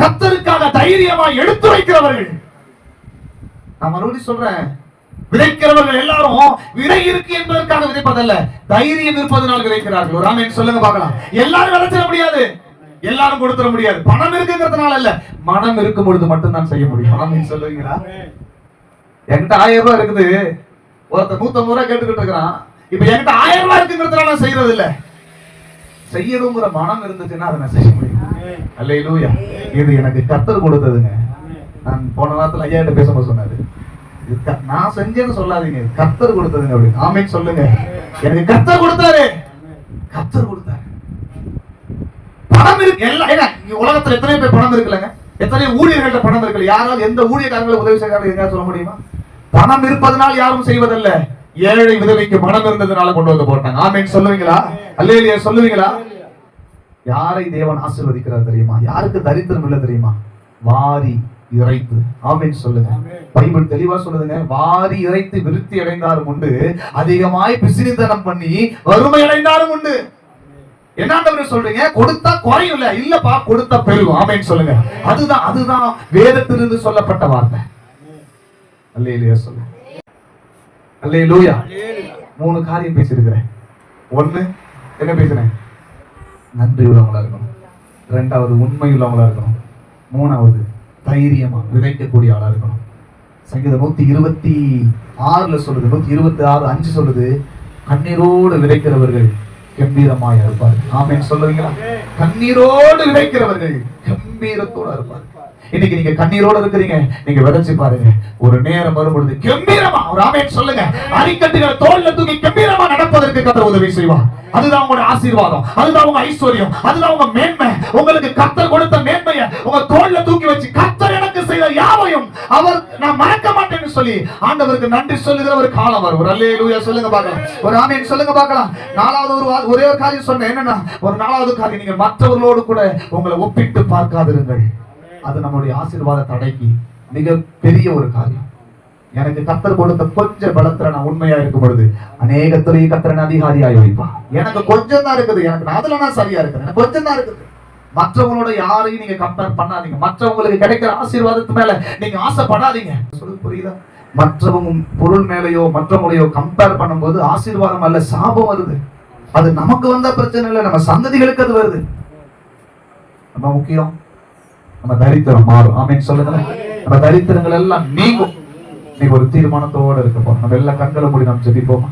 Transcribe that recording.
கத்தருக்காக தைரியமா எடுத்து வைக்கிறவர்கள் நான் மறுபடியும் சொல்றேன். விதைக்கிறவர்கள் எல்லாரும் விதை இருக்கு என்பதற்காக விதைப்பதல்ல தைரியம் இருப்பதனால் விதைக்கிறார்கள். ஒரு ஆமையன் சொல்லுங்க பார்க்கலாம். எல்லாரும் விளைச்சிட முடியாது. எல்லாரும் கொடுத்துட முடியாது. பணம் இருக்குங்கிறதுனால இல்ல மனம் இருக்கும் பொழுது மட்டும் தான் செய்ய முடியும். ஆமையன் சொல்லுவீங்களா? என்கிட்ட ஆயிரம் ரூபாய் இருக்குது. ஒருத்தர் நூத்தம்பது ரூபாய் கேட்டுக்கிட்டு இருக்கிறான். இப்ப என்கிட்ட ஆயிரம் ரூபாய் இருக்குங்கிறதுனால நான் செய்யறது இல்ல செய்யணுங்கிற மனம் இருந்துச்சுன்னா அதை நான் செய்ய முடியும். அல்லேலூயா. இது எனக்கு கத்தர் கொடுத்ததுங்க. நான் போன வாரத்துல ஐயா கிட்ட பேசும்போது சொன்னாரு. இது க- நான் செஞ்சேன்னு சொல்லாதீங்க. கத்தர் கொடுத்ததுங்க அப்படின்னு. ஆமைன்னு சொல்லுங்க. எனக்கு கத்தர் கொடுத்தாரு. கத்தர் கொடுத்தாரு. பணம் இருக்கு. எல்லாம் ஏன்னா உலகத்துல எத்தனை பேர் பணம் இருக்குல்லங்க? எத்தனை ஊழியர்கள்ட்ட பணம் இருக்குல்ல யாராவது எந்த ஊழியக்காரங்களை உதவி செய்யறாங்க சொல்ல முடியுமா? பணம் இருப்பதனால் யாரும் செய்வதில்லை. ஏழை விதவைக்கு பணம் இருந்ததுனால கொண்டு வந்து போட்டாங்க. ஆமென். சொல்லுவீங்களா? அல்லேலியா சொல்லுவீங்களா? யாரை தேவன் ஆசீர்வதிக்கிறார் தெரியுமா? யாருக்கு தரித்திரம் இல்லை தெரியுமா? வாரி இறைத்து. ஆமென் சொல்லுங்க. பைபிள் தெளிவா சொல்லுதுங்க. வாரி இறைத்து விருத்தி அடைந்தாரும் உண்டு. அதிகமாய் பிசினித்தனம் பண்ணி வறுமை அடைந்தாரும் உண்டு. என்ன சொல்றீங்க? கொடுத்தா குறையும் இல்ல. இல்லப்பா கொடுத்தா பெருகும் ஆமென் சொல்லுங்க. அதுதான் அதுதான் வேதத்திலிருந்து சொல்லப்பட்ட வார்த்தை. அல்லேலூயா சொல்லுங்க. அல்லேலூயா. மூணு காரியம் பேசியிருக்கிறேன். ஒண்ணு என்ன பேசுறேன்? நன்றி உள்ளவங்களா இருக்கணும். ரெண்டாவது உண்மை உள்ளவங்களா இருக்கணும். மூணாவது தைரியமா விதைக்கக்கூடிய ஆளா இருக்கணும். சங்கீதம் நூத்தி இருபத்தி ஆறுல சொல்லுது நூத்தி இருபத்தி ஆறு அஞ்சு சொல்லுது கண்ணீரோடு விதைக்கிறவர்கள் கம்பீரமாய் இருப்பார் ஆமென் சொல்லுவீங்களா கண்ணீரோடு விதைக்கிறவர்கள் கம்பீரத்தோட இருப்பார் இன்னைக்கு நீங்க கண்ணீரோட இருக்கிறீங்க. நீங்க விதைச்சு பாருங்க. ஒரு நேரம் வரும்பொழுது கம்பீரமா ஒரு ஆமையன் சொல்லுங்க. அரிக்கட்டுகளை தோல்ல தூக்கி கம்பீரமா நடப்பதற்கு கத்தர் உதவி செய்வார். அதுதான் உங்களோட ஆசீர்வாதம். அதுதான் உங்க ஐஸ்வர்யம். அதுதான் உங்க மேன்மை. உங்களுக்கு கத்தர் கொடுத்த மேன்மையை உங்க தோல்ல தூக்கி வச்சு கத்தர் எனக்கு செய்த யாவையும் அவர் நான் மறக்க மாட்டேன்னு சொல்லி ஆண்டவருக்கு நன்றி சொல்லுகிற ஒரு காலம் வரும். ஒரு அல்லேலூயா சொல்லுங்க பார்க்கலாம். ஒரு ஆமையன் சொல்லுங்க பார்க்கலாம். நாலாவது ஒரு வா- ஒரே ஒரு காரியம் சொன்னேன். என்னன்னா ஒரு நாலாவது காரியம் நீங்க மற்றவர்களோடு கூட உங்களை ஒப்பிட்டு பார்க்காதிருங்கள். அது நம்முடைய ஆசீர்வாத தடைக்கு மிக பெரிய ஒரு காரியம். எனக்கு கத்தர் கொடுத்த கொஞ்ச பலத்துல நான் உண்மையா இருக்கும் பொழுது அநேக துறை கத்தரன் அதிகாரியாய் வைப்பான் எனக்கு கொஞ்சம் தான் இருக்குது. எனக்கு அதுல நான் சரியா இருக்கிறேன் கொஞ்சம் தான் இருக்குது. மற்றவங்களோட யாரையும் நீங்க கம்பேர் பண்ணாதீங்க. மற்றவங்களுக்கு கிடைக்கிற ஆசீர்வாதத்து மேல நீங்க ஆசைப்படாதீங்க. சொல்லு புரியுதா? மற்றவங்க பொருள் மேலையோ மற்றவங்களையோ கம்பேர் பண்ணும்போது ஆசீர்வாதம் அல்ல சாபம் வருது. அது நமக்கு வந்த பிரச்சனை இல்லை நம்ம சந்ததிகளுக்கு அது வருது. நம்ம முக்கியம். நம்ம தரித்திரம் மாறும். ஆமென். சொல்லுங்க நம்ம தரித்திரங்கள் எல்லாம் நீங்கும். நீங்க ஒரு தீர்மானத்தோட இருக்க போறோம் நம்ம எல்லா கண்களை மூடி நாம் ஜெபிப்போமா?